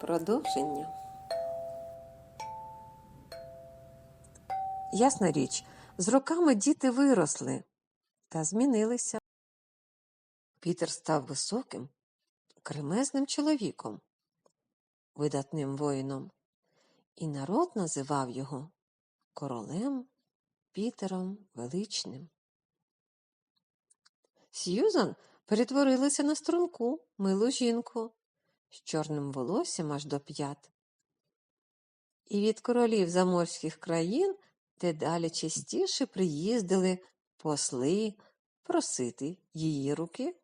Продовження. Ясна річ, з роками діти виросли та змінилися. Пітер став високим, кремезним чоловіком, видатним воїном, і народ називав його королем Пітером Величним. Сьюзан перетворилася на струнку, милу жінку з чорним волоссям аж до п'ят. І від королів заморських країн дедалі частіше приїздили посли просити її руки.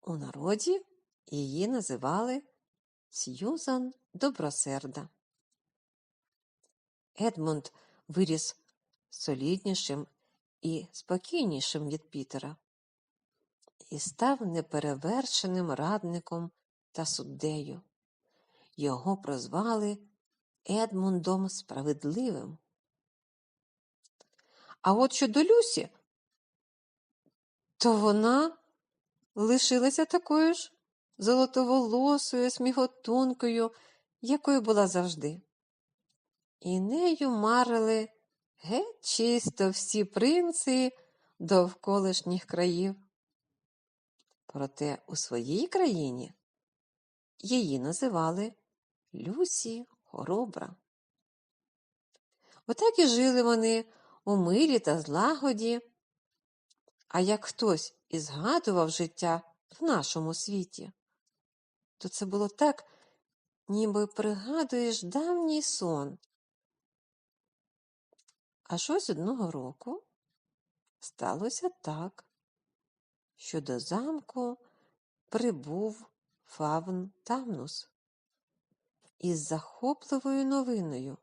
У народі її називали Сьюзан Добросерда. Едмунд виріс соліднішим і спокійнішим від Пітера і став неперевершеним радником та суддею. Його прозвали Едмундом Справедливим. А от щодо Люсі, то вона лишилася такою ж золотоволосою, сміхотункою, якою була завжди. І нею марили геть чисто всі принци довколишніх країв. Проте у своїй країні її називали Люсі Хоробра. Отак і жили вони у мирі та злагоді. А як хтось і згадував життя в нашому світі, то це було так, ніби пригадуєш давній сон. Аж ось одного року сталося так, що до замку прибув фавн Тамнус із захопливою новиною.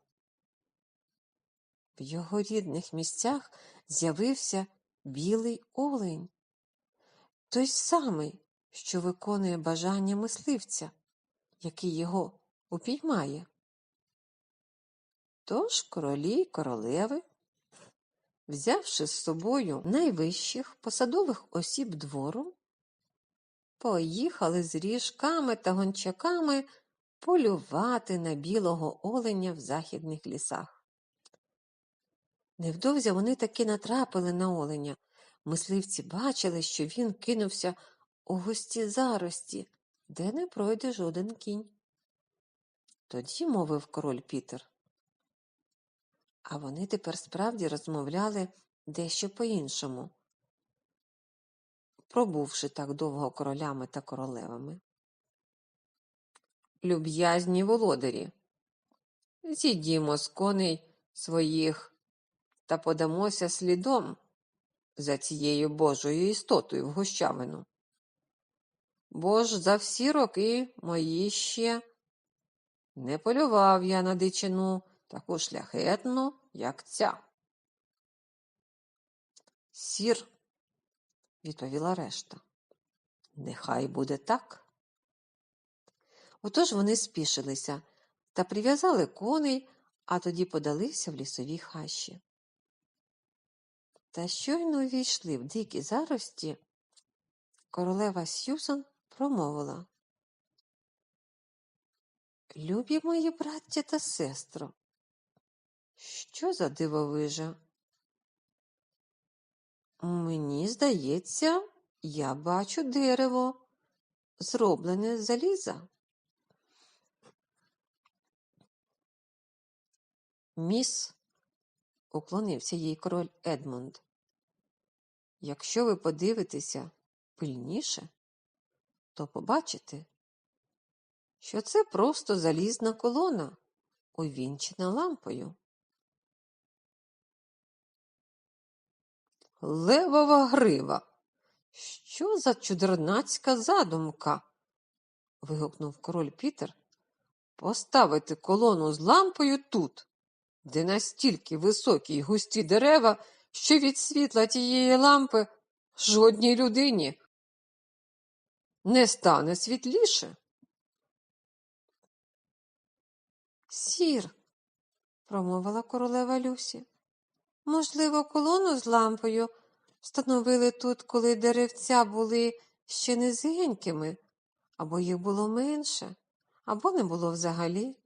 В його рідних місцях з'явився білий олень, той самий, що виконує бажання мисливця, який його упіймає. Тож королі й королеви, взявши з собою найвищих посадових осіб двору, поїхали з ріжками та гончаками полювати на білого оленя в західних лісах. Невдовзі вони таки натрапили на оленя. Мисливці бачили, що він кинувся у густі зарості, де не пройде жоден кінь. Тоді мовив король Пітер. А вони тепер справді розмовляли дещо по-іншому, пробувши так довго королями та королевами. Люб'язні володарі, зійдімо з коней своїх та подамося слідом за цією Божою істотою в гущавину. Бо ж за всі роки мої ще не полював я на дичину таку шляхетну, як ця. Сір, відповіла решта. Нехай буде так. Отож вони спішилися та прив'язали коней, а тоді подалися в лісовій хащі. Та щойно увійшли в дикі зарості, королева Сьюзан промовила. Любі мої браття та сестро, що за дивовижа? Мені здається, я бачу дерево, зроблене з заліза. Міс, уклонився їй король Едмунд. Якщо ви подивитеся пильніше, то побачите, що це просто залізна колона, увінчена лампою. Левова грива. Що за чудернацька задумка? вигукнув король Пітер. Поставити колону з лампою тут, де настільки високі й густі дерева, що від світла тієї лампи жодній людині не стане світліше. Сір, промовила королева Люсі. Можливо, колону з лампою встановили тут, коли деревця були ще низенькими, або їх було менше, або не було взагалі.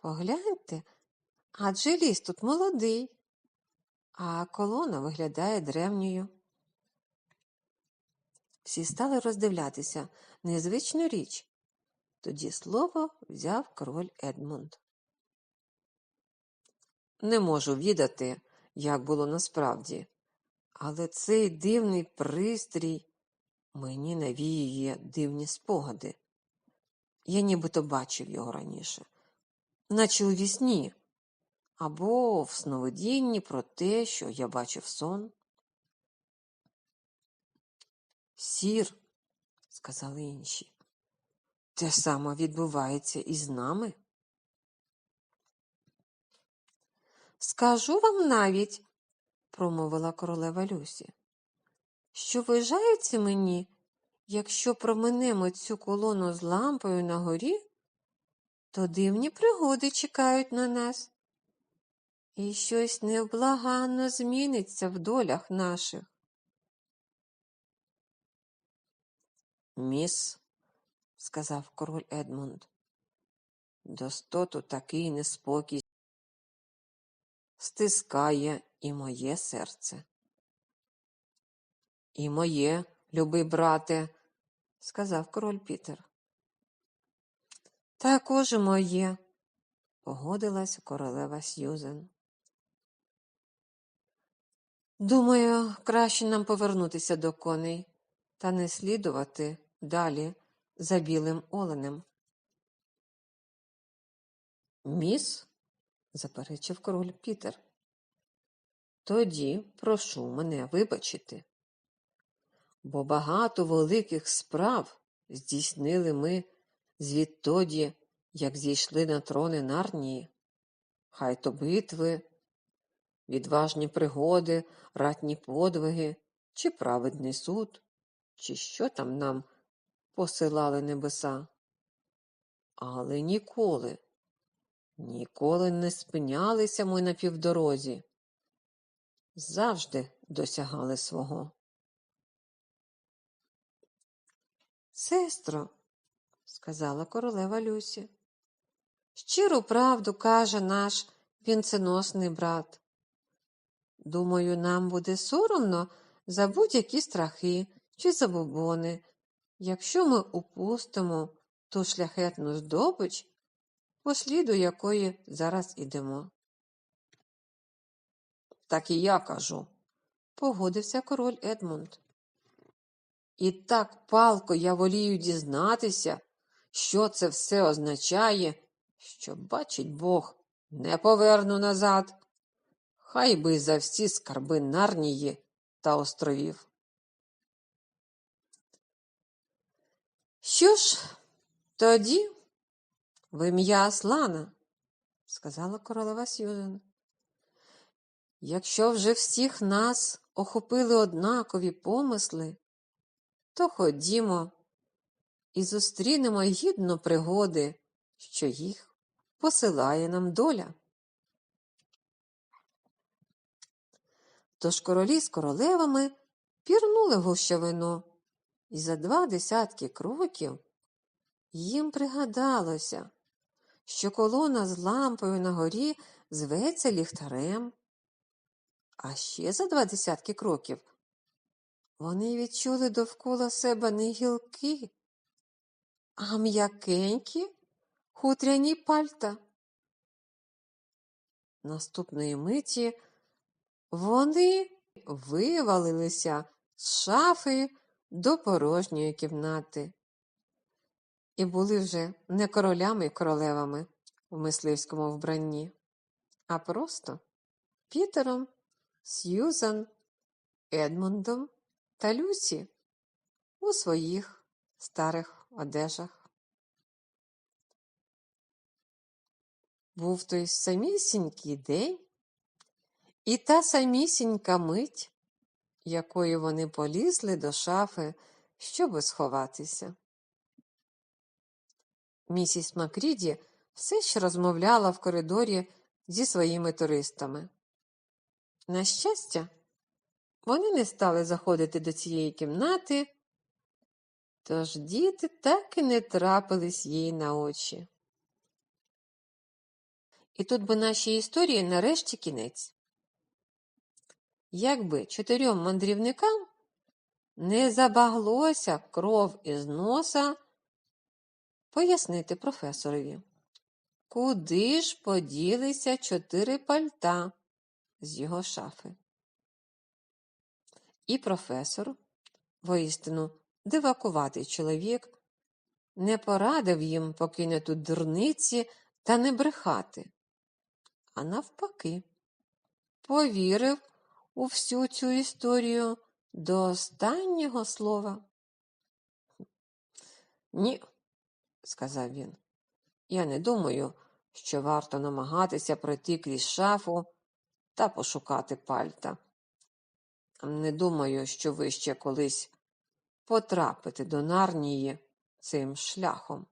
Погляньте, адже ліс тут молодий, а колона виглядає древньою. Всі стали роздивлятися незвичну річ. Тоді слово взяв король Едмунд. Не можу відати, як було насправді, але цей дивний пристрій мені навіює дивні спогади. Я нібито бачив його раніше, наче у вісні, або в сновидінні про те, що я бачив сон. Сір, сказали інші, те саме відбувається і з нами. Скажу вам навіть, промовила королева Люсі, що вважається мені, якщо проминемо цю колону з лампою на горі, то дивні пригоди чекають на нас, і щось невблаганно зміниться в долях наших. Міс, сказав король Едмунд, достоту такий неспокій стискає і моє серце. І моє, любий брате, сказав король Пітер. Також моє, погодилась королева Сьюзен. Думаю, краще нам повернутися до коней та не слідувати далі за білим оленем. Міс, заперечив король Пітер. Тоді прошу мене вибачити, бо багато великих справ здійснили ми звідтоді, як зійшли на трони Нарнії, хай то битви, відважні пригоди, ратні подвиги, чи праведний суд, чи що там нам посилали небеса. Але ніколи, ніколи не спинялися ми на півдорозі, завжди досягали свого. Сестро, сказала королева Люсі, щиру правду каже наш вінценосний брат. Думаю, нам буде соромно за будь-які страхи чи забобони, якщо ми упустимо ту шляхетну здобич, по сліду якої зараз ідемо. Так і я кажу, погодився король Едмунд. І так палко я волію дізнатися, що це все означає, що, бачить Бог, не поверну назад. Хай би за всі скарби Нарнії та островів. Що ж, тоді в ім'я Аслана, сказала королева Сьюзен. Якщо вже всіх нас охопили однакові помисли, то ходімо і зустрінемо гідно пригоди, що їх посилає нам доля. Тож королі з королевами пірнули в гущавину, і за два десятки кроків їм пригадалося, що колона з лампою на горі зветься ліхтарем. А ще за два десятки кроків вони відчули довкола себе не гілки, а м'якенькі хутряні пальта. Наступної миті вони вивалилися з шафи до порожньої кімнати і були вже не королями і королевами в мисливському вбранні, а просто Пітером, Сьюзан, Едмундом та Люсі у своїх старих одежах. Був той самісінький день і та самісінька мить, якою вони полізли до шафи, щоби сховатися. Місіс Макріді все ще розмовляла в коридорі зі своїми туристами. На щастя, вони не стали заходити до цієї кімнати Тож діти так і не трапились їй на очі. І тут би нашій історії нарешті кінець. Якби чотирьом мандрівникам не забаглося кров із носа пояснити професорові, куди ж поділися чотири пальта з його шафи. І професор, воістину дивакуватий чоловік, не порадив їм покинути дурниці та не брехати, а навпаки, повірив у всю цю історію до останнього слова. Ні, сказав він, я не думаю, що варто намагатися пройти крізь шафу та пошукати пальта. Не думаю, що ви ще колись потрапите до Нарнії цим шляхом.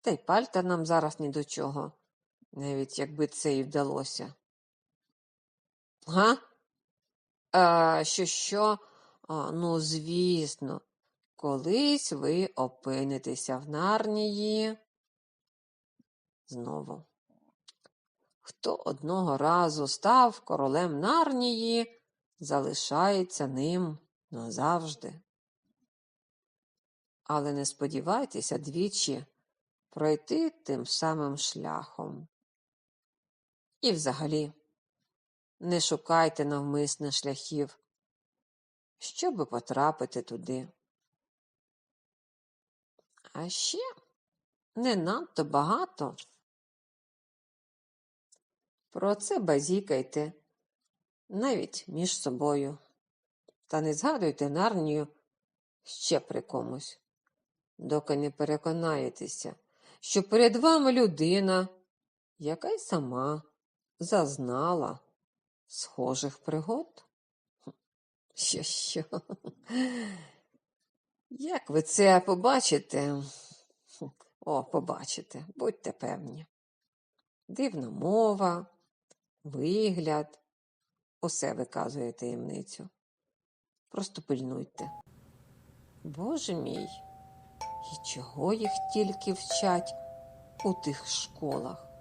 Та й пальта нам зараз ні до чого, навіть якби це і вдалося. Га? Що, що? Ну, звісно, колись ви опинитеся в Нарнії. Знову. Хто одного разу став королем Нарнії, залишається ним назавжди. Але не сподівайтеся двічі пройти тим самим шляхом. І взагалі, не шукайте навмисне шляхів, щоби потрапити туди. А ще не надто багато. Про це базікайте навіть між собою. Та не згадуйте нарнію ще при комусь, доки не переконаєтеся, що перед вами людина, яка й сама зазнала схожих пригод. Що, що? Як ви це побачите? О, побачите, будьте певні. Дивна мова, вигляд, усе виказує таємницю. Просто пильнуйте. Боже мій, і чого їх тільки вчать у тих школах?